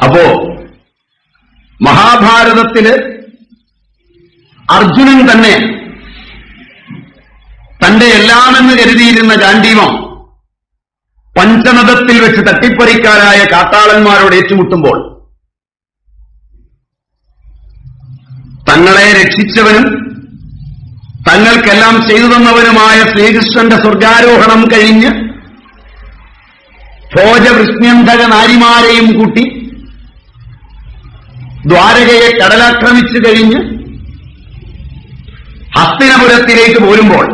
അപ്പോ മഹാഭാരതത്തിൽ അർജുനൻ തന്നെ തന്റെ എല്ലാമെന്ന് കരുതിയിരുന്ന ഗാന്ഡീവം പഞ്ചനദത്തിൽ വെച്ച് തട്ടിപ്പറിക്കാരായ കാട്ടാളന്മാരോട് ഏറ്റുമുട്ടുമ്പോൾ തങ്ങളെ രക്ഷിച്ചവനും തങ്ങൾക്കെല്ലാം ചെയ്തു തന്നവനുമായ ശ്രീകൃഷ്ണന്റെ സ്വർഗാരോഹണം കഴിഞ്ഞ് ഭോജവൃഷ്ണ്യന്ധക നാരിമാരെയും കൂട്ടി ദ്വാരകയെ കടലാക്രമിച്ചു കഴിഞ്ഞ് ഹസ്തിനപുരത്തിലേക്ക് പോരുമ്പോൾ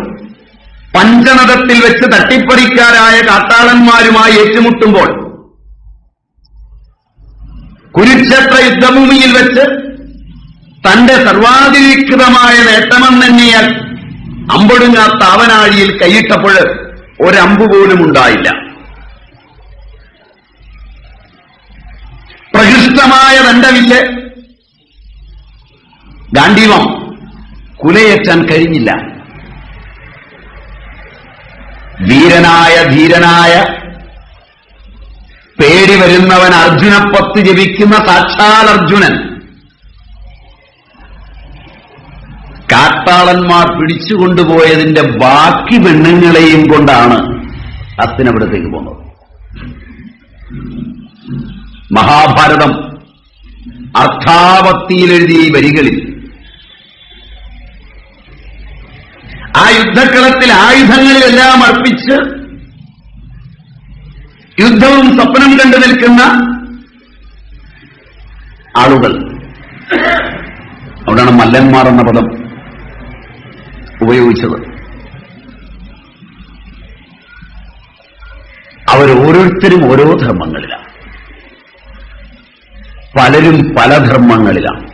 പഞ്ചനദത്തിൽ വെച്ച് തട്ടിപ്പറിക്കാരായ കാട്ടാളന്മാരുമായി ഏറ്റുമുട്ടുമ്പോൾ കുരുക്ഷേത്ര യുദ്ധഭൂമിയിൽ വെച്ച് തന്റെ സർവാധികൃതമായ നേട്ടമെന്നെണ്ണിയാൽ അമ്പൊടുങ്ങാത്ത അവനാഴിയിൽ കൈയിട്ടപ്പോൾ ഒരമ്പ് പോലും ഉണ്ടായില്ല പ്രകൃഷ്ടമായ ദണ്ഡവില്ല് ഗാന്ധിവം കുലയേറ്റാൻ കഴിഞ്ഞില്ല. വീരനായ ധീരനായ പേടി വരുന്നവൻ അർജുനപ്പത്ത് ജപിക്കുന്ന സാക്ഷാൽ അർജുനൻ. കാട്ടാളന്മാർ പിടിച്ചുകൊണ്ടുപോയതിന്റെ ബാക്കി പെണ്ണുങ്ങളെയും കൊണ്ടാണ് അസ്തിനവിടത്തേക്ക് പോകുന്നത്. മഹാഭാരതം അർത്ഥാവത്തിയിൽ എഴുതിയ ഈ വരികളിൽ ആ യുദ്ധക്കളത്തിൽ ആയുധങ്ങളിലെല്ലാം അർപ്പിച്ച് യുദ്ധവും സ്വപ്നം കണ്ടു നിൽക്കുന്ന ആളുകൾ. അവിടെയാണ് മല്ലന്മാർ എന്ന പദം ഉപയോഗിച്ചത്. അവരോരോരുത്തരും ഓരോ ധർമ്മങ്ങളിലാണ്. പലരും പല ധർമ്മങ്ങളിലാണ്.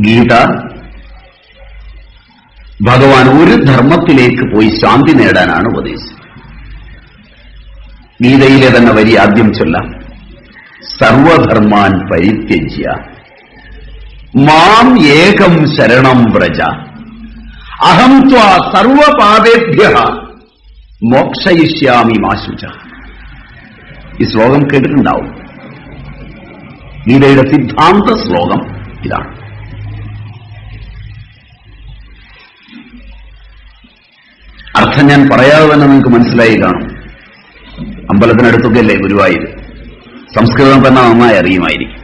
ഗീത ഭഗവാൻ ഒരു ധർമ്മത്തിലേക്ക് പോയി ശാന്തി നേടാനാണ് ഉപദേശിച്ചത് ഗീതയിലെ തന്നെ വരി ആദ്യം ചൊല്ലാം. സർവധർമാൻ പരിത്യജ്യ. മാം ഏകം ശരണം വ്രജ. അഹം ത്വാ സർവപാദേഭ്യ മോക്ഷയിഷ്യാമി മാശുച ഈ ശ്ലോകം കേട്ടിട്ടുണ്ടാവും. ഗീതയുടെ സിദ്ധാന്ത ശ്ലോകം ഇതാണ്. അർത്ഥം ഞാൻ പറയാതെ തന്നെ നിങ്ങൾക്ക് മനസ്സിലായി കാണും. അമ്പലത്തിനടുത്തൊക്കെ അല്ലേ ഗുരുവായൂർ? സംസ്കൃതം തന്നെ നന്നായി അറിയുമായിരിക്കും.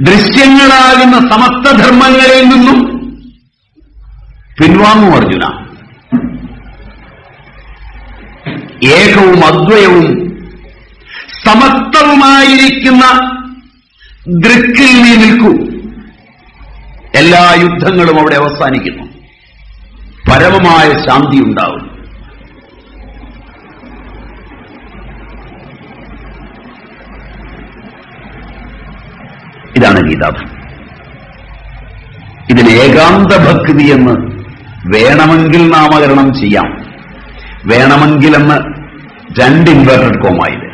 ദൃശ്യങ്ങളാകുന്ന സമസ്ത ധർമ്മങ്ങളിൽ നിന്നും പിൻവാങ്ങും അർജുന. ഏകവും അദ്വയവും സമത്വവുമായിരിക്കുന്ന ദൃക്കിൽ നീ നിൽക്കൂ. എല്ലാ യുദ്ധങ്ങളും അവിടെ അവസാനിക്കുന്നു. പരമമായ ശാന്തി ഉണ്ടാവും. ഇതാണ് ഗീതാഭ. ഇതിന് ഏകാന്ത ഭക്തി എന്ന് വേണമെങ്കിൽ നാമകരണം ചെയ്യാം. വേണമെങ്കിൽ എന്ന് രണ്ട് ഇൻവേർട്ടഡ് കോമായിൽ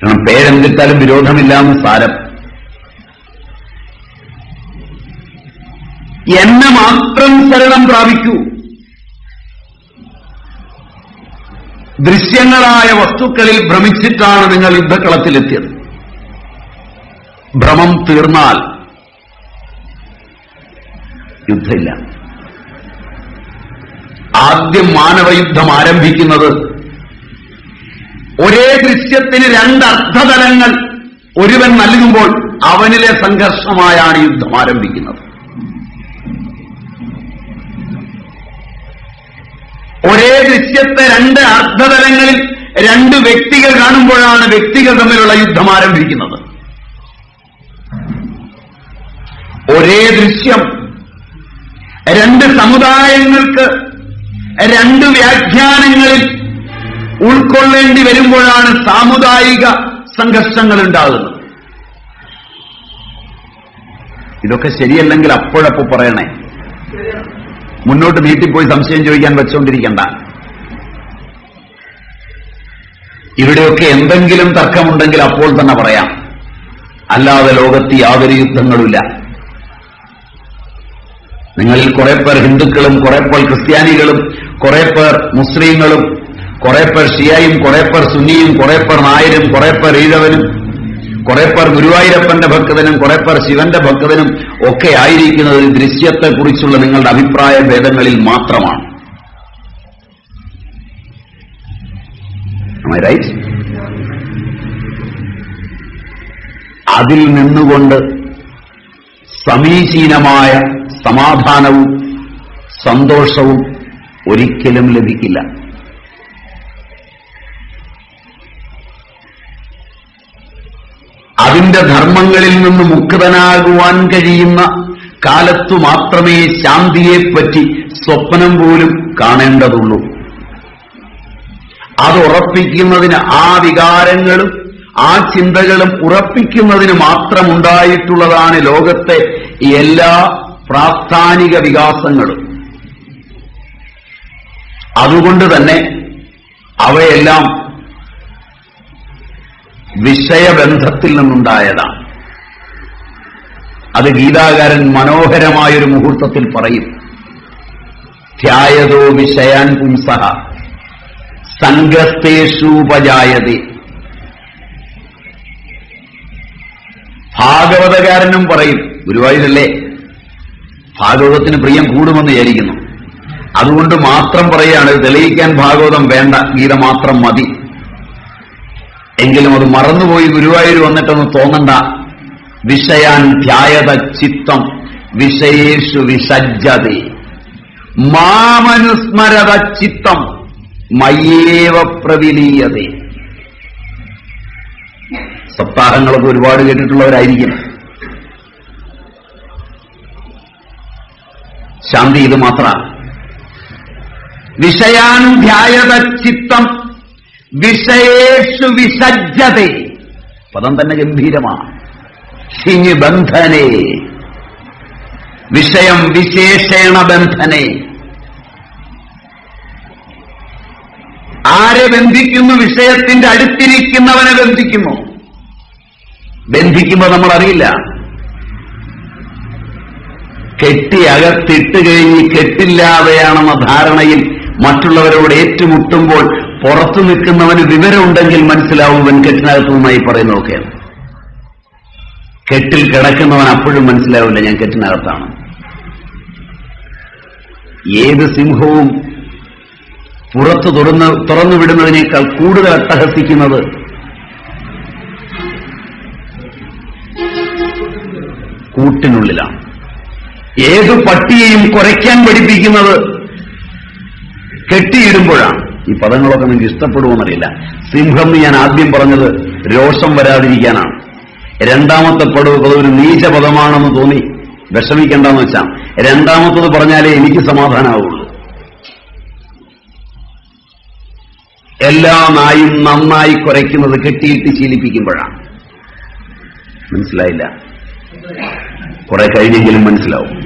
കാരണം പേരെന്തിട്ടാലും വിരോധമില്ലാന്ന് സാരം. എന്നെ മാത്രം ശരണം പ്രാപിക്കൂ. ദൃശ്യങ്ങളായ വസ്തുക്കളിൽ ഭ്രമിച്ചിട്ടാണ് നിങ്ങൾ യുദ്ധക്കളത്തിലെത്തിയത്. ഭ്രമം തീർന്നാൽ യുദ്ധമില്ല. ആദ്യം മാനവയുദ്ധം ആരംഭിക്കുന്നത്. ഒരേ ദൃശ്യത്തിന് രണ്ട് അർത്ഥതലങ്ങൾ ഒരുവൻ നൽകുമ്പോൾ അവനിലെ സംഘർഷമായാണ് യുദ്ധം ആരംഭിക്കുന്നത്. ഒരേ ദൃശ്യത്തെ രണ്ട് അർത്ഥതലങ്ങളിൽ രണ്ട് വ്യക്തികൾ കാണുമ്പോഴാണ് വ്യക്തികൾ തമ്മിലുള്ള യുദ്ധം ആരംഭിക്കുന്നത്. ഒരേ ദൃശ്യം രണ്ട് സമുദായങ്ങൾക്ക് രണ്ട് വ്യാഖ്യാനങ്ങളിൽ ഉൾക്കൊള്ളേണ്ടി വരുമ്പോഴാണ് സാമുദായിക സംഘർഷങ്ങൾ ഉണ്ടാകുന്നത് ഇതൊക്കെ ശരിയല്ലെങ്കിൽ അപ്പോഴപ്പോ പറയണേ. മുന്നോട്ട് നീട്ടിപ്പോയി സംശയം ചോദിക്കാൻ വെച്ചുകൊണ്ടിരിക്കണ്ട ഇവിടെയൊക്കെ എന്തെങ്കിലും തർക്കമുണ്ടെങ്കിൽ അപ്പോൾ തന്നെ പറയാം. അല്ലാതെ ലോകത്ത് യാതൊരു യുദ്ധങ്ങളുമില്ല. നിങ്ങളിൽ കുറെ പേർ ഹിന്ദുക്കളും കുറെ പേർ ക്രിസ്ത്യാനികളും കുറെ പേർ മുസ്ലിങ്ങളും കുറെ പേർ ഷിയായും കുറെ പേർ സുന്നിയും കുറെ പേർ നായരും കുറെ പേർ ഈഴവനും കുറെ പേർ ഗുരുവായൂരപ്പന്റെ ഭക്തനും കുറെ പേർ ശിവന്റെ ഭക്തനും ഒക്കെ ആയിരിക്കുന്നത് ദൃശ്യത്തെക്കുറിച്ചുള്ള നിങ്ങളുടെ അഭിപ്രായ ഭേദങ്ങളിൽ മാത്രമാണ്. അതിൽ നിന്നുകൊണ്ട് സമീചീനമായ സമാധാനവും സന്തോഷവും ഒരിക്കലും ലഭിക്കില്ല. അതിന്റെ ധർമ്മങ്ങളിൽ നിന്ന് മുക്തനാകുവാൻ കഴിയുന്ന കാലത്തു മാത്രമേ ശാന്തിയെപ്പറ്റി സ്വപ്നം പോലും കാണേണ്ടതുള്ളൂ. അത് ഉറപ്പിക്കുന്നതിന് ആ വികാരങ്ങളും ആ ചിന്തകളും ഉറപ്പിക്കുന്നതിന് മാത്രമുണ്ടായിട്ടുള്ളതാണ് ലോകത്തെ എല്ലാ പ്രാസ്ഥാനിക വികാസങ്ങളും. അതുകൊണ്ട് തന്നെ അവയെല്ലാം വിഷയബന്ധത്തിൽ നിന്നുണ്ടായതാണ്. അത് ഗീതാകാരൻ മനോഹരമായൊരു മുഹൂർത്തത്തിൽ പറയും. ധ്യായതോ വിഷയാൻ പുംസഹ സംഘസ്തേഷൂപജായതേ ഭാഗവതകാരനും പറയും ഗുരുവായൂരല്ലേ? ഭാഗവതത്തിന് പ്രിയം കൂടുമെന്ന് വിചാരിക്കുന്നു. അതുകൊണ്ട് മാത്രം പറയുകയാണ് തെളിയിക്കാൻ ഭാഗവതം വേണ്ട ഗീത മാത്രം മതി. എങ്കിലും അത് മറന്നുപോയി ഗുരുവായൂർ വന്നിട്ടൊന്ന് തോന്നണ്ട. വിഷയാൻ ധ്യായത ചിത്തം വിഷയേഷു വിസജ്ജത. മാമനുസ്മരത ചിത്തം മയ്യേവ പ്രവിലീയതേ സപ്താഹങ്ങളൊക്കെ ഒരുപാട് കേട്ടിട്ടുള്ളവരായിരിക്കും. ശാന്തി ഇത് മാത്രമാണ് വിഷയാൻ ധ്യായത ചിത്തം വിഷയേഷു വിസജ്ജതേ. പദം തന്നെ ഗംഭീരമാണ് ഷിഞ്ഞ് ബന്ധനേ. വിഷയം വിശേഷേണ ബന്ധനേ. ആരെ ബന്ധിക്കുന്നു വിഷയത്തിന്റെ അടുത്തിരിക്കുന്നവനെ ബന്ധിക്കുന്നു? ബന്ധിക്കുമ്പോൾ നമ്മൾ അറിയില്ല കെട്ടി അകത്തിട്ട് കഴിഞ്ഞ് കെട്ടില്ലാതെയാണെന്ന ധാരണയിൽ മറ്റുള്ളവരോട് ഏറ്റുമുട്ടുമ്പോൾ പുറത്തു നിൽക്കുന്നവന് വിവരമുണ്ടെങ്കിൽ മനസ്സിലാവും ഇവൻ കെട്ടിനകത്ത് നിന്നായി പറയുന്നതൊക്കെയാണ് കെട്ടിൽ കിടക്കുന്നവൻ അപ്പോഴും മനസ്സിലാവില്ല ഞാൻ കെട്ടിനകത്താണ്. ഏത് സിംഹവും പുറത്തു തുറന്ന് തുറന്നു വിടുന്നതിനേക്കാൾ കൂടുതൽ അട്ടഹസിക്കുന്നത് കൂട്ടിനുള്ളിലാണ്. ഏത് പട്ടിയെയും കുറയ്ക്കാൻ പഠിപ്പിക്കുന്നത് കെട്ടിയിടുമ്പോഴാണ്. ഈ പദങ്ങളൊക്കെ നിങ്ങൾക്ക് ഇഷ്ടപ്പെടുമെന്നറിയില്ല സിംഹം എന്ന് ഞാൻ ആദ്യം പറഞ്ഞത് രോഷം വരാതിരിക്കാനാണ്. രണ്ടാമത്തെ പടവ് ഒരു നീച പദമാണെന്ന് തോന്നി. വിഷമിക്കേണ്ടെന്ന് വെച്ചാൽ രണ്ടാമത്തത് പറഞ്ഞാലേ എനിക്ക് സമാധാനമാവുള്ളൂ എല്ലാ നായും നന്നായി കുറയ്ക്കുന്നത് കെട്ടിയിട്ട് ശീലിപ്പിക്കുമ്പോഴാണ്. മനസ്സിലായില്ല? കുറെ കഴിഞ്ഞെങ്കിലും മനസ്സിലാവും.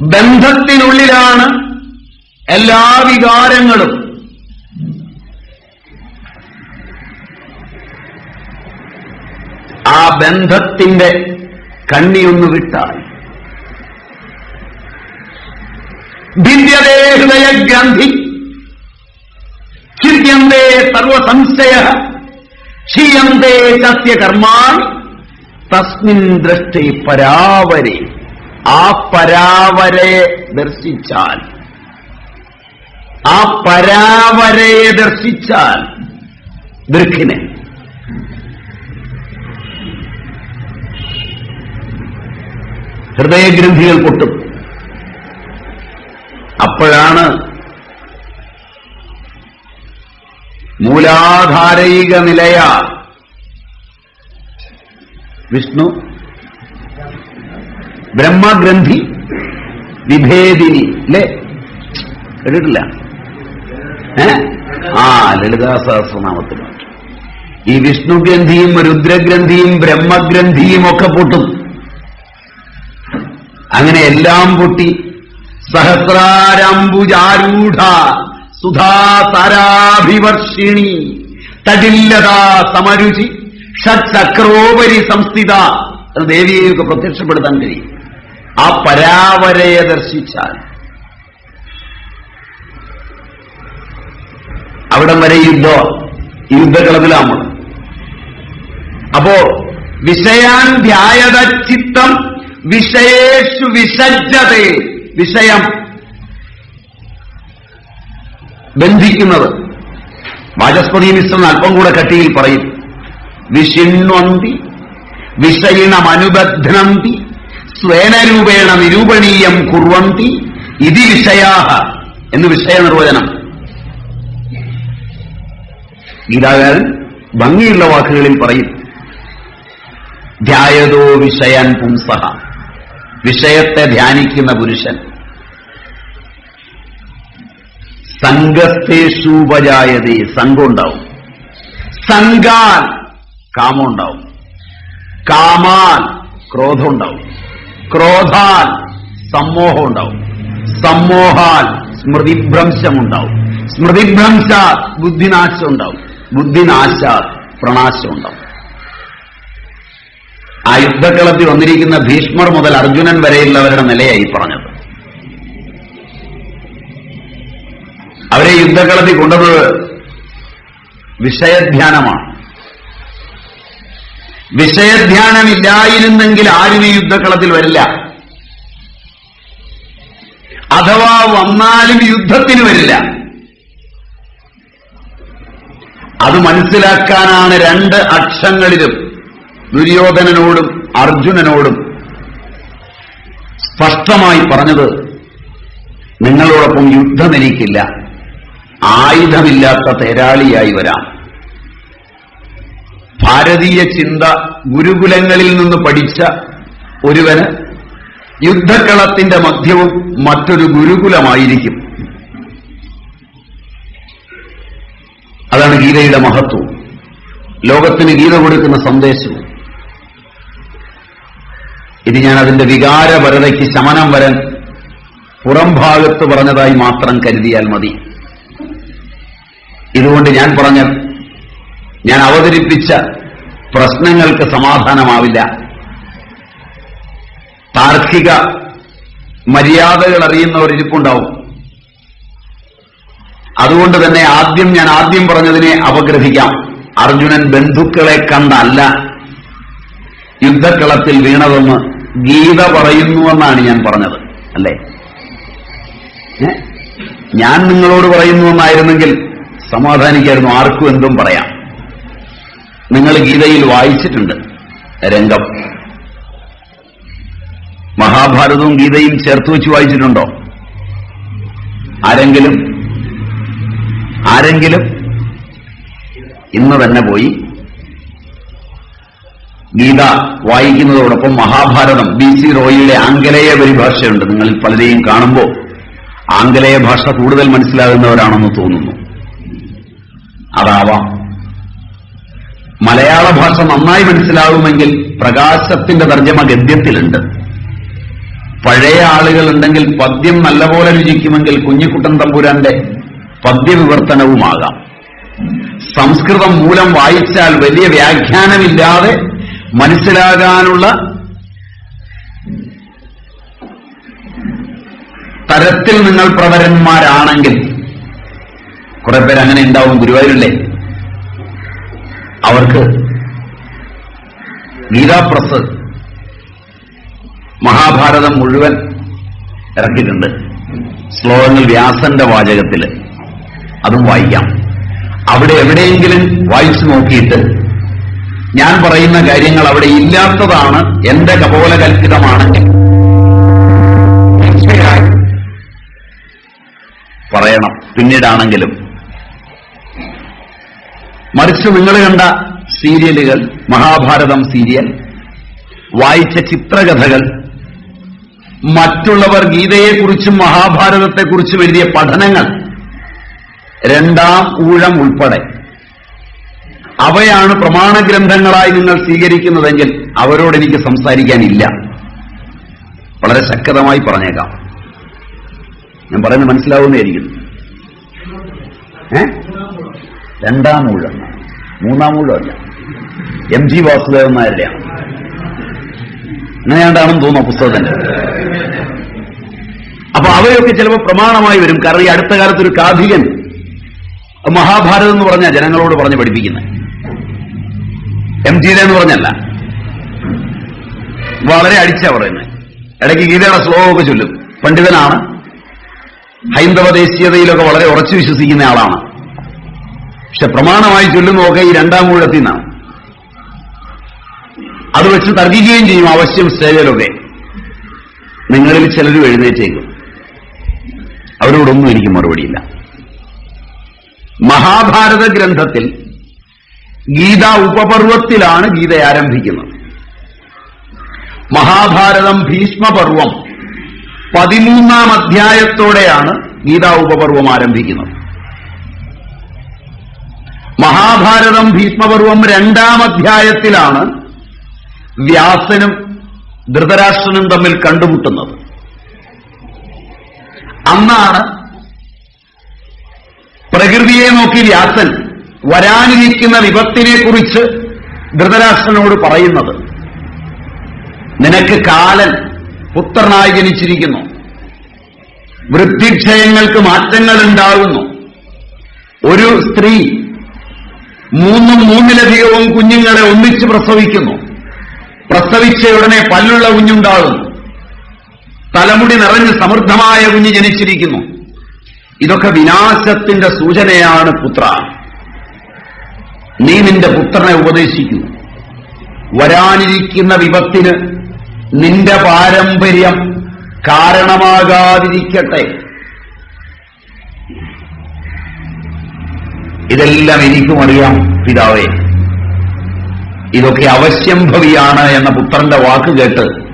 ബന്ധത്തിനുള്ളിലാണ് എല്ലാ വികാരങ്ങളും. ആ ബന്ധത്തിന്റെ കണ്ണിയൊന്നു വിട്ടാൽ ഭിന്യതേ ഹൃദയഗ്രന്ഥി ചിന്യന്തേ സർവസംശയ ക്ഷീയന്തേ സസ്യകർമാൻ തസ്മിൻ ദൃഷ്ടി പരാവരെ. ആ പരാവരയെ ദർശിച്ചാൽ. ആ പരാവരയെ ദർശിച്ചാൽ ദൃഖിനെ ഹൃദയഗ്രന്ഥികൾ പൊട്ടും. അപ്പോഴാണ് മൂലാധാരയിക നിലയ വിഷ്ണു ബ്രഹ്മഗ്രന്ഥി വിഭേദിനി അല്ലേ കേട്ടിട്ടില്ല? ആ ലളിതാ സഹസ്രനാമത്തിൽ ഈ വിഷ്ണുഗ്രന്ഥിയും രുദ്രഗ്രന്ഥിയും ബ്രഹ്മഗ്രന്ഥിയും ഒക്കെ പൊട്ടും. അങ്ങനെ എല്ലാം പൊട്ടി. സഹസ്രാരംബുജാരൂഢ സുധാതരാഭിവർഷിണി. തടില്ലതാ സമരുചി ഷട്ചക്രോപരി സംസ്ഥിത ദേവിയെയൊക്കെ പ്രത്യക്ഷപ്പെടുത്താൻ കഴിയും. ആ പരാവരയെ ദർശിച്ചാൽ. അവിടം വരെ യുദ്ധ യുദ്ധകളത്തിലാണ് അപ്പോ വിഷയാൻ ധ്യായത ചിത്തം വിഷയേഷു വിസജ്ജതയെ വിഷയം. ബന്ധിക്കുന്നത്. വാചസ്പതി മിശ്രൻ അല്പം കൂടെ കട്ടിയിൽ പറയും. വിഷിണ്വന്തി വിഷയിണമനുബധ്നന്തി സ്വേനരൂപേണ നിരൂപണീയം കുർവന്തി ഇതി വിഷയാഹ എന്ന് വിഷയ നിർവചനം. ഗീതാകാരൻ ഭംഗിയുള്ള വാക്കുകളിൽ പറയും. ധ്യായതോ വിഷയൻ പുംസഹ. വിഷയത്തെ ധ്യാനിക്കുന്ന പുരുഷൻ. സംഘത്തേഷൂപജായതേ സംഘം ഉണ്ടാവും സംഘാൽ കാമം ഉണ്ടാവും കാമാൽ ക്രോധം ഉണ്ടാവും ക്രോധാൽ സമ്മോഹം ഉണ്ടാവും സമ്മോഹാൽ സ്മൃതിഭ്രംശം ഉണ്ടാവും സ്മൃതിഭ്രംശ ബുദ്ധിനാശം ഉണ്ടാവും ബുദ്ധിനാശ പ്രണാശം ഉണ്ടാവും ആ യുദ്ധക്കളത്തിൽ വന്നിരിക്കുന്ന ഭീഷ്മർ മുതൽ അർജുനൻ വരെയുള്ളവരുടെ നിലയായി പറഞ്ഞത്. അവരെ യുദ്ധക്കളത്തിൽ കൊണ്ടത് വിഷയധ്യാനമാണ്. വിഷയധ്യാനമില്ലായിരുന്നെങ്കിൽ ആരും ഈ യുദ്ധക്കളത്തിൽ വരില്ല. അഥവാ വന്നാലും യുദ്ധത്തിന് വരില്ല. അത് മനസ്സിലാക്കാനാണ് രണ്ട് അക്ഷങ്ങളിലും ദുര്യോധനനോടും അർജുനനോടും സ്പഷ്ടമായി പറഞ്ഞത് നിങ്ങളോടൊപ്പം യുദ്ധം എനിക്കില്ല ആയുധമില്ലാത്ത തേരാളിയായി വരാം. ഭാരതീയ ചിന്ത ഗുരുകുലങ്ങളിൽ നിന്ന് പഠിച്ച ഒരുവന് യുദ്ധക്കളത്തിന്റെ മധ്യവും മറ്റൊരു ഗുരുകുലമായിരിക്കും. അതാണ് ഗീതയുടെ മഹത്വം. ലോകത്തിന് ഗീത കൊടുക്കുന്ന സന്ദേശവും ഇത് ഞാൻ അതിന്റെ വികാരപരതയ്ക്ക് ശമനം വരാൻ പുറംഭാഗത്ത് പറഞ്ഞതായി മാത്രം കരുതിയാൽ മതി. ഇതുകൊണ്ട് ഞാൻ പറഞ്ഞ ഞാൻ അവതരിപ്പിച്ച പ്രശ്നങ്ങൾക്ക് സമാധാനമാവില്ല. താർക്കിക മര്യാദകൾ അറിയുന്നവർ ഇരിപ്പുണ്ടാവും അതുകൊണ്ട് തന്നെ ആദ്യം ഞാൻ ആദ്യം പറഞ്ഞതിനെ അപഗ്രഹിക്കാം. അർജുനൻ ബന്ധുക്കളെ കണ്ടല്ല. യുദ്ധക്കളത്തിൽ വീണതെന്ന് ഗീത പറയുന്നുവെന്നാണ് ഞാൻ പറഞ്ഞത് അല്ലേ? ഞാൻ നിങ്ങളോട് പറയുന്നുവെന്നായിരുന്നെങ്കിൽ സമാധാനിക്കായിരുന്നു. ആർക്കും എന്തും പറയാം. നിങ്ങൾ ഗീതയിൽ വായിച്ചിട്ടുണ്ട്. രംഗം. മഹാഭാരതവും ഗീതയും ചേർത്ത് വെച്ച് വായിച്ചിട്ടുണ്ടോ? ആരെങ്കിലും? ആരെങ്കിലും? ഇന്ന് തന്നെ പോയി. ഗീത വായിക്കുന്നതോടൊപ്പം മഹാഭാരതം ബി സി റോയിലെ ആംഗലേയ പരിഭാഷയുണ്ട്. നിങ്ങളിൽ പലരെയും കാണുമ്പോൾ ആംഗലേയ ഭാഷ കൂടുതൽ മനസ്സിലാകുന്നവരാണെന്ന് തോന്നുന്നു. അതാവാം. മലയാള ഭാഷ നന്നായി മനസ്സിലാവുമെങ്കിൽ പ്രകാശത്തിന്റെ തർജമ ഗദ്യത്തിലുണ്ട്. പഴയ ആളുകൾ ഉണ്ടെങ്കിൽ പദ്യം നല്ലപോലെ രുചിക്കുമെങ്കിൽ കുഞ്ഞിക്കുട്ടൻ തമ്പുരാന്റെ പദ്യവിവർത്തനവുമാകാം. സംസ്കൃതം മൂലം വായിച്ചാൽ വലിയ വ്യാഖ്യാനമില്ലാതെ മനസ്സിലാകാനുള്ള തരത്തിൽ നിങ്ങൾ പ്രവരന്മാരാണെങ്കിൽ കുറെ പേര് അങ്ങനെ ഉണ്ടാവും ഗുരുവായൂരില്ലേ? അവർക്ക് ഗീതാപ്രസ് മഹാഭാരതം മുഴുവൻ ഇറക്കിയിട്ടുണ്ട്. ശ്ലോകങ്ങൾ വ്യാസന്റെ വാചകത്തിൽ. അതും വായിക്കാം. അവിടെ എവിടെയെങ്കിലും വായിച്ചു നോക്കിയിട്ട് ഞാൻ പറയുന്ന കാര്യങ്ങൾ അവിടെ ഇല്ലാത്തതാണ് എന്റെ കപോലകൽപ്പിതമാണെങ്കിൽ പറയണം. പിന്നീടാണെങ്കിലും മറിച്ച് നിങ്ങൾ കണ്ട സീരിയലുകൾ മഹാഭാരതം സീരിയൽ വായിച്ച ചിത്രകഥകൾ മറ്റുള്ളവർ ഗീതയെക്കുറിച്ചും മഹാഭാരതത്തെക്കുറിച്ചും എഴുതിയ പഠനങ്ങൾ രണ്ടാം ഊഴം ഉൾപ്പെടെ. അവയാണ് പ്രമാണഗ്രന്ഥങ്ങളായി നിങ്ങൾ സ്വീകരിക്കുന്നതെങ്കിൽ അവരോട് എനിക്ക് സംസാരിക്കാനില്ല. വളരെ ശക്തമായി പറഞ്ഞേക്കാം. ഞാൻ പറയുന്നത് മനസ്സിലാവുന്നതായിരിക്കും. രണ്ടാം ഊഴം. മൂന്നാം ഊഴമല്ല എം ജി വാസുദേവൻ നായരുടെയാണ് അങ്ങനെയാണ്ടാണെന്ന് തോന്നുന്നു പുസ്തകത്തിന് അവയൊക്കെ ചിലപ്പോൾ പ്രമാണമായി വരും. കാരണം ഈ അടുത്ത കാലത്ത് ഒരു കാഥികൻ മഹാഭാരതം എന്ന് പറഞ്ഞ ജനങ്ങളോട് പറഞ്ഞ് പഠിപ്പിക്കുന്നത് എം ജി എന്ന് പറഞ്ഞല്ല. വളരെ അടിച്ചാ പറയുന്നത് ഇടയ്ക്ക് ഗീതയുടെ ശ്ലോകമൊക്കെ ചൊല്ലും. പണ്ഡിതനാണ്. ഹൈന്ദവ ദേശീയതയിലൊക്കെ വളരെ ഉറച്ചു വിശ്വസിക്കുന്ന ആളാണ്. പക്ഷെ പ്രമാണമായി ചൊല്ലുന്നതൊക്കെ ഈ രണ്ടാം കൂടത്തിൽ നിന്നാണ് അത് വെച്ച് തർക്കിക്കുകയും ചെയ്യും അവശ്യം സ്റ്റേജിലൊക്കെ നിങ്ങളിൽ ചിലർ എഴുന്നേറ്റേക്കും. അവരോടൊന്നും എനിക്ക് മറുപടിയില്ല. മഹാഭാരത ഗ്രന്ഥത്തിൽ ഗീത ഉപപർവത്തിലാണ് ഗീത ആരംഭിക്കുന്നത്. മഹാഭാരതം ഭീഷ്മപർവം പതിമൂന്നാം അധ്യായത്തോടെയാണ് ഗീതാ ഉപപർവം ആരംഭിക്കുന്നത്. മഹാഭാരതം ഭീഷ്മപർവം രണ്ടാം അധ്യായത്തിലാണ് വ്യാസനും ധൃതരാഷ്ട്രനും തമ്മിൽ കണ്ടുമുട്ടുന്നത്. അന്നാണ് പ്രകൃതിയെ നോക്കി വ്യാസൻ വരാനിരിക്കുന്ന വിപത്തിനെക്കുറിച്ച് ധൃതരാഷ്ട്രനോട് പറയുന്നത്. നിനക്ക് കാലൻ പുത്രനായി ജനിച്ചിരിക്കുന്നു. വൃദ്ധിക്ഷയങ്ങൾക്ക് മാറ്റങ്ങൾ ഉണ്ടാകുന്നു ഒരു സ്ത്രീ മൂന്നും മൂന്നിലധികവും കുഞ്ഞുങ്ങളെ ഒന്നിച്ച് പ്രസവിക്കുന്നു. പ്രസവിച്ച ഉടനെ പല്ലുള്ള കുഞ്ഞുണ്ടാകുന്നു. തലമുടി നിറഞ്ഞ് സമൃദ്ധമായ കുഞ്ഞ് ജനിച്ചിരിക്കുന്നു. ഇതൊക്കെ വിനാശത്തിന്റെ സൂചനയാണ് പുത്ര. നീ നിന്റെ പുത്രനെ ഉപദേശിക്കുന്നു. വരാനിരിക്കുന്ന വിപത്തിന് നിന്റെ പാരമ്പര്യം കാരണമാകാതിരിക്കട്ടെ. ഇതെല്ലാം എനിക്കും അറിയാം പിതാവേ. ഇതൊക്കെ അവശ്യംഭവിയാണ് എന്ന പുത്രന്റെ വാക്ക് കേട്ട്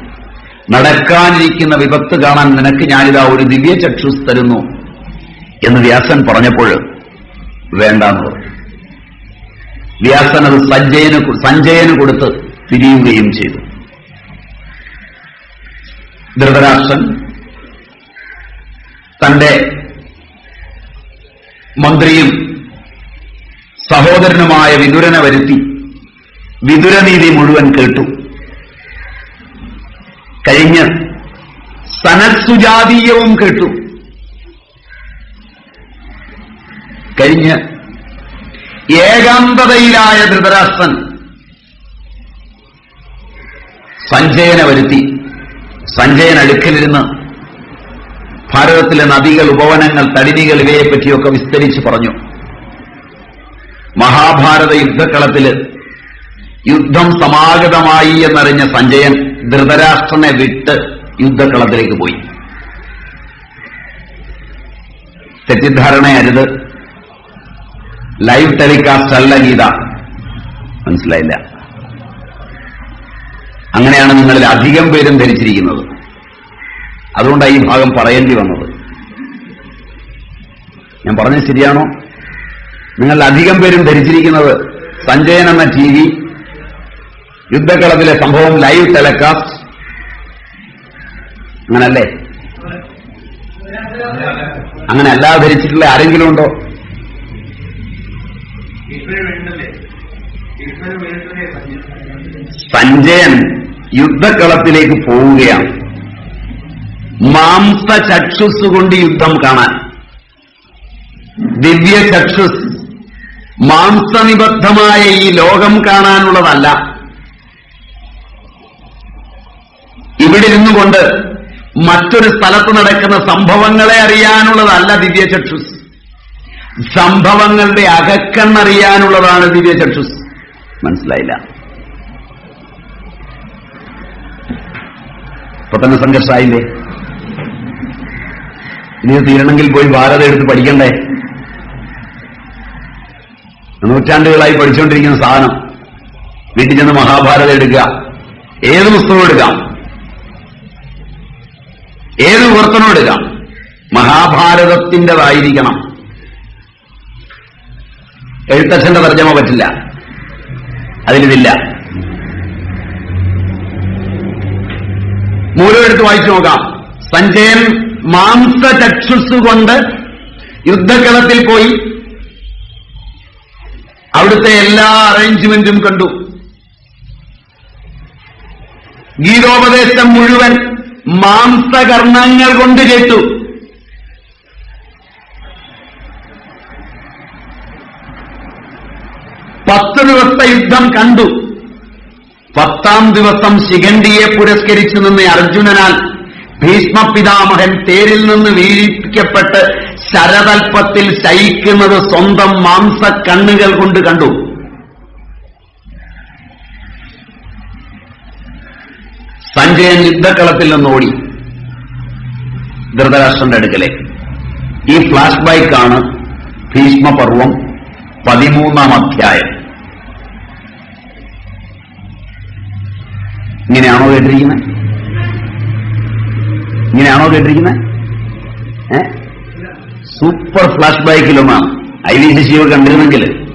നടക്കാനിരിക്കുന്ന വിപത്ത് കാണാൻ നിനക്ക് ഞാനിതാ ഒരു ദിവ്യ ചക്ഷുസ് തരുന്നു എന്ന് വ്യാസൻ പറഞ്ഞപ്പോൾ വേണ്ടാന്ന് പറഞ്ഞു. വ്യാസൻ അത് സഞ്ജയന് സഞ്ജയന് കൊടുത്ത് തിരിയുകയും ചെയ്തു. ധൃതരാഷ്ട്രൻ തന്റെ മന്ത്രിയും സഹോദരനുമായ വിതുരനെ വരുത്തി. വിതുരനീതി മുഴുവൻ കേട്ടു. കഴിഞ്ഞ് സനത്സുജാതീയവും കേട്ടു. കഴിഞ്ഞ് ഏകാന്തതയിലായ ധൃതരാഷ്ട്രൻ സഞ്ജയനെ വരുത്തി. സഞ്ജയൻ അടുക്കലിരുന്ന് ഭാരതത്തിലെ നദികൾ ഉപവനങ്ങൾ തടിനികൾ ഇവയെപ്പറ്റിയൊക്കെ വിസ്തരിച്ച് പറഞ്ഞു. മഹാഭാരത യുദ്ധക്കളത്തിൽ യുദ്ധം സമാഗതമായി എന്നറിഞ്ഞ സഞ്ജയൻ ധൃതരാഷ്ട്രനെ വിട്ട് യുദ്ധക്കളത്തിലേക്ക് പോയി. തെറ്റിദ്ധാരണയരുത്. ലൈവ് ടെലികാസ്റ്റ് അല്ല ഗീത. മനസ്സിലായില്ല. അങ്ങനെയാണ് നിങ്ങളിൽ അധികം പേരും ധരിച്ചിരിക്കുന്നത്. അതുകൊണ്ടാണ് ഈ ഭാഗം പറയേണ്ടി വന്നത്. ഞാൻ പറഞ്ഞത് ശരിയാണോ? നിങ്ങൾ അധികം പേരും ധരിച്ചിരിക്കുന്നത് സഞ്ജയൻ എന്ന ടി വി യുദ്ധക്കളത്തിലെ സംഭവം ലൈവ് ടെലികാസ്റ്റ് അങ്ങനല്ലേ? അങ്ങനെ അല്ലാതെ ധരിച്ചിട്ടുള്ള ആരെങ്കിലും ഉണ്ടോ? സഞ്ജയൻ യുദ്ധക്കളത്തിലേക്ക് പോവുകയാണ്. മാംസ ചക്ഷുസ് കൊണ്ട് യുദ്ധം കാണാൻ. ദിവ്യ ചക്ഷുസ് മാംസനിബദ്ധമായ ഈ ലോകം കാണാനുള്ളതല്ല. ഇവിടെ ഇരുന്നുകൊണ്ട് മറ്റൊരു സ്ഥലത്ത് നടക്കുന്ന സംഭവങ്ങളെ അറിയാനുള്ളതല്ല ദിവ്യ ചക്ഷുസ് സംഭവങ്ങളുടെ അകക്കണ്ണറിയാനുള്ളതാണ് ദിവ്യ ചക്ഷുസ് മനസ്സിലായില്ല? ഇപ്പൊ തന്നെ സംഘർഷമായില്ലേ ഇനി തീരണമെങ്കിൽ പോയി ഭാരതം എടുത്ത് പഠിക്കണ്ടേ? നൂറ്റാണ്ടുകളായി പഠിച്ചുകൊണ്ടിരിക്കുന്ന സാധനം. വീട്ടിൽ ചെന്ന് മഹാഭാരതം എടുക്കുക. ഏത് പുസ്തകം എടുക്കാം? ഏത് വിവർത്തനം എടുക്കാം? മഹാഭാരതത്തിന്റെതായിരിക്കണം. എഴുത്തച്ഛന്റെ തർജമ പറ്റില്ല. അതിലിതില്ല. മൂലം എടുത്ത് വായിച്ചു നോക്കാം. സഞ്ജയൻ മാംസചക്ഷുസ് കൊണ്ട് യുദ്ധക്കളത്തിൽ പോയി. അവിടുത്തെ എല്ലാ അറേഞ്ച്മെന്റും കണ്ടു. ഗീതോപദേശം മുഴുവൻ മാംസകർണങ്ങൾ കൊണ്ട് കേട്ടു. പത്ത് ദിവസത്തെ യുദ്ധം കണ്ടു. പത്താം ദിവസം ശിഖണ്ഡിയെ പുരസ്കരിച്ചു നിന്ന് അർജുനനാൽ ഭീഷ്മപിതാമഹൻ തേരിൽ നിന്ന് വീഴിപ്പിക്കപ്പെട്ട് ശരതൽപ്പത്തിൽ ശയിക്കുന്നത് സ്വന്തം മാംസക്കണ്ണുകൾ കൊണ്ട് കണ്ടു. സഞ്ജയൻ യുദ്ധക്കളത്തിൽ നിന്ന് ഓടി ധൃതരാഷ്ട്രന്റെ അടുക്കലേക്ക് ഈ ഫ്ലാഷ് ബാക്കാണ് ഭീഷ്മപർവം പതിമൂന്നാം അധ്യായം. ഇങ്ങനെയാണോ കേട്ടിരിക്കുന്നത്? ഇങ്ങനെയാണോ കേട്ടിരിക്കുന്നത്? ഏ? സൂപ്പർ ഫ്ലാഷ് ബാക്കിലുമാണ് ഐ വി കണ്ടിരുന്നെങ്കിൽ.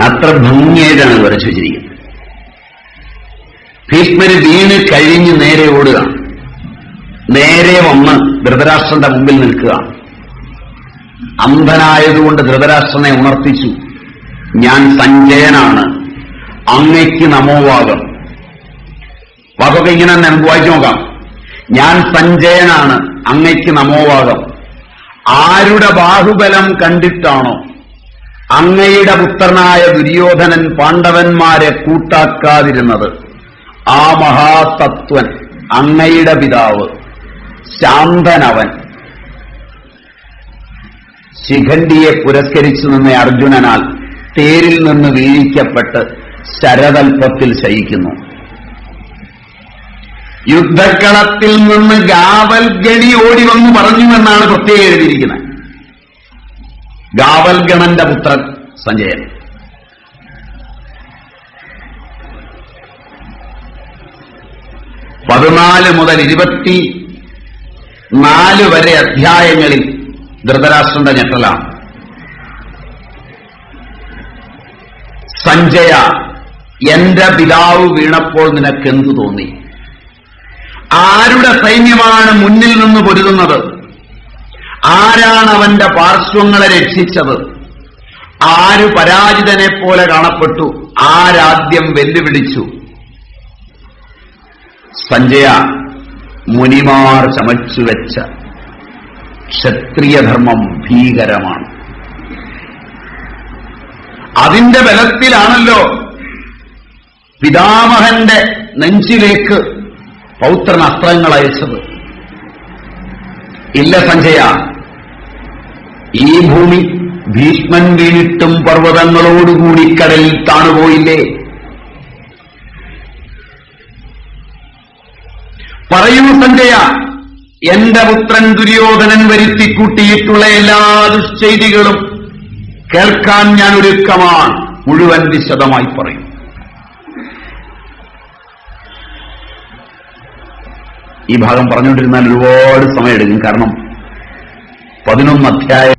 അത്ര ഭംഗിയായിട്ടാണ് വരച്ചു വെച്ചിരിക്കുന്നത് ഭീഷ്മര് വീണ് കഴിഞ്ഞ് നേരെ ഓടുക. നേരെ വന്ന് ധൃതരാഷ്ട്രന്റെ മുമ്പിൽ നിൽക്കുക. അന്ധനായതുകൊണ്ട് ധൃതരാഷ്ട്രനെ ഉണർത്തിച്ചു. ഞാൻ സഞ്ജയനാണ്. അങ്ങയ്ക്ക് നമോവാകം വാക്കൊക്കെ ഇങ്ങനെ തന്നെ നമുക്ക് വായിച്ചു നോക്കാം. ഞാൻ സഞ്ജയനാണ്. അങ്ങയ്ക്ക് നമോവാദം. ആരുടെ ബാഹുബലം കണ്ടിട്ടാണോ? അങ്ങയുടെ പുത്രനായ ദുര്യോധനൻ പാണ്ഡവന്മാരെ കൂട്ടാക്കാതിരുന്നത്. ആ മഹാതത്വൻ അങ്ങയുടെ പിതാവ് ശാന്തനവൻ. ശിഖണ്ഡിയെ പുരസ്കരിച്ചു നിന്ന അർജുനനാൽ തേരിൽ നിന്ന് വീഴിക്കപ്പെട്ട് ശരതൽപ്പത്തിൽ ശയിക്കുന്നു. യുദ്ധക്കളത്തിൽ നിന്ന് ഗാവൽ ഗണി ഓടി വന്നു പറഞ്ഞുവെന്നാണ് പ്രത്യേകം എഴുതിയിരിക്കുന്നത്. ഗാവൽഗണന്റെ പുത്രൻ സഞ്ജയൻ. പതിനാല് മുതൽ ഇരുപത്തി നാല് വരെ അധ്യായങ്ങളിൽ ധൃതരാഷ്ട്രന്റെ ഞെട്ടലാണ്. സഞ്ജയ എന്റെ പിതാവ് വീണപ്പോൾ നിനക്കെന്തു തോന്നി? ആരുടെ സൈന്യമാണ് മുന്നിൽ നിന്ന് പൊരുതുന്നത്? ആരാണ് അവന്റെ പാർശ്വങ്ങളെ രക്ഷിച്ചത്? ആര് പരാജിതനെ പോലെ കാണപ്പെട്ടു? ആരാദ്യം വെല്ലുവിളിച്ചു? സഞ്ജയ മുനിമാർ ചമച്ചുവെച്ച ക്ഷത്രിയധർമ്മം ഭീകരമാണ്. അതിന്റെ ബലത്തിലാണല്ലോ പിതാമഹന്റെ നെഞ്ചിലേക്ക് പൗത്രൻ അസ്ത്രങ്ങൾ അയച്ചത്. ഇല്ല സഞ്ജയ ഈ ഭൂമി ഭീഷ്മൻ വീണിട്ടും പർവതങ്ങളോടുകൂടി കടലിൽ താണുപോയില്ലേ? പറയൂ സഞ്ജയ എന്റെ പുത്രൻ ദുര്യോധനൻ വരുത്തിക്കൂട്ടിയിട്ടുള്ള എല്ലാ ദുശ്ചെയ്തികളും കേൾക്കാൻ ഞാൻ ഒരുക്കമാണ് മുഴുവൻ വിശദമായി പറയും. ഈ ഭാഗം പറഞ്ഞുകൊണ്ടിരുന്നാൽ ഒരുപാട് സമയമെടുക്കും. കാരണം പതിനൊന്ന് അധ്യായം